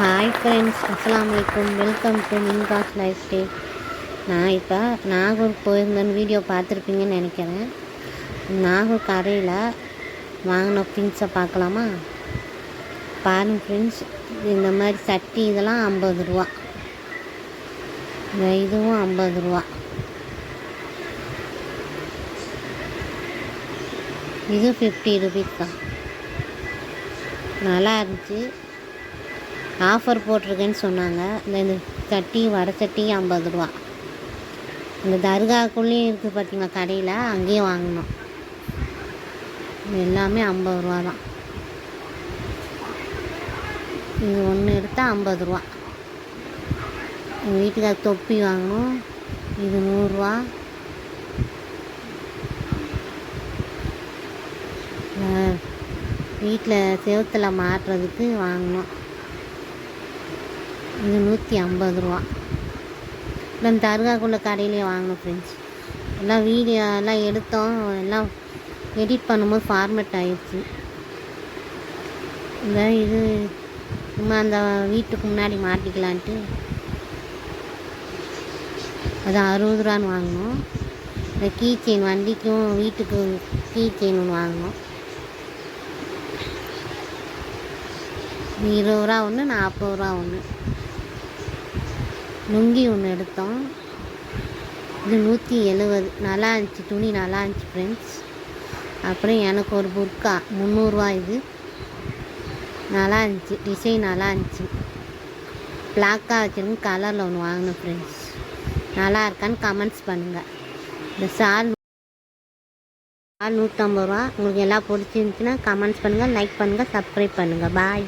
Hi friends அஸ்லாம் வலைக்கம் welcome to மின்காஸ் லைஃப் ஸ்டைல் நான் இப்போ நாகூர் போயிருந்தேன்னு வீடியோ பார்த்துருப்பீங்கன்னு நினைக்கிறேன். நாகூர் கடையில் வாங்கின ஃப்ரிண்ட்ஸை பார்க்கலாமா? பாருங்க ஃப்ரெண்ட்ஸ் இந்த மாதிரி சட்டி இதெல்லாம் ஐம்பது ரூபா. இந்த இதுவும் ஐம்பது ரூபா. இது ஃபிஃப்டி ருபீஸ் தான். நல்லா இருந்துச்சு. ஆஃபர் போட்டிருக்கேன்னு சொன்னாங்க. இந்த இந்த சட்டி வடை சட்டி ஐம்பது ரூபா. இந்த தர்காக்குள்ளேயும் இருக்குது பார்த்தீங்களா கடையில்? அங்கேயும் வாங்கினோம் எல்லாமே ஐம்பது ரூபா தான். இது ஒன்று எடுத்தால் ஐம்பது ரூபா. எங்கள் வீட்டுக்கார் தொப்பி வாங்கணும். இது நூறுரூவா வீட்டில் செவத்தில் மாட்டுறதுக்கு வாங்கினோம் இது நூற்றி ஐம்பது ரூபா. இல்லை தர்காக்குள்ள கடையிலே வாங்கினோம் ஃப்ரெண்ட்ஸ் எல்லாம் வீடியோ எல்லாம் எடுத்தோம். எல்லாம் எடிட் பண்ணும்போது ஃபார்மேட் ஆயிடுச்சு. இந்த இது சும்மா அந்த வீட்டுக்கு முன்னாடி மாட்டிக்கலான்ட்டு. அது அறுபது ரூபான்னு வாங்கினோம். இந்த கீ செயின் வண்டிக்கும் வீட்டுக்கு கீ செயின் ஒன்று வாங்கினோம். இருபது ரூபா ஒன்று நாற்பது ரூபா ஒன்று லுங்கி ஒன்று எடுத்தோம். இது நூற்றி எழுவது. நல்லா இருந்துச்சு. துணி நல்லா இருந்துச்சு ஃப்ரெண்ட்ஸ் அப்புறம் எனக்கு ஒரு புர்க்கா முந்நூறுரூவா இது. நல்லா இருந்துச்சு. டிசைன் நல்லா இருந்துச்சு. பிளாக்காக வச்சுருந்து கலரில் ஒன்று வாங்கினேன் ஃப்ரெண்ட்ஸ் நல்லா இருக்கான்னு கமெண்ட்ஸ் பண்ணுங்கள் இந்த சால் சால் நூற்றம்பது ரூபா. உங்களுக்கு எல்லாம் பிடிச்சிருந்துச்சின்னா கமெண்ட்ஸ் பண்ணுங்கள் லைக் பண்ணுங்கள் சப்ஸ்கிரைப் பண்ணுங்கள் பாய்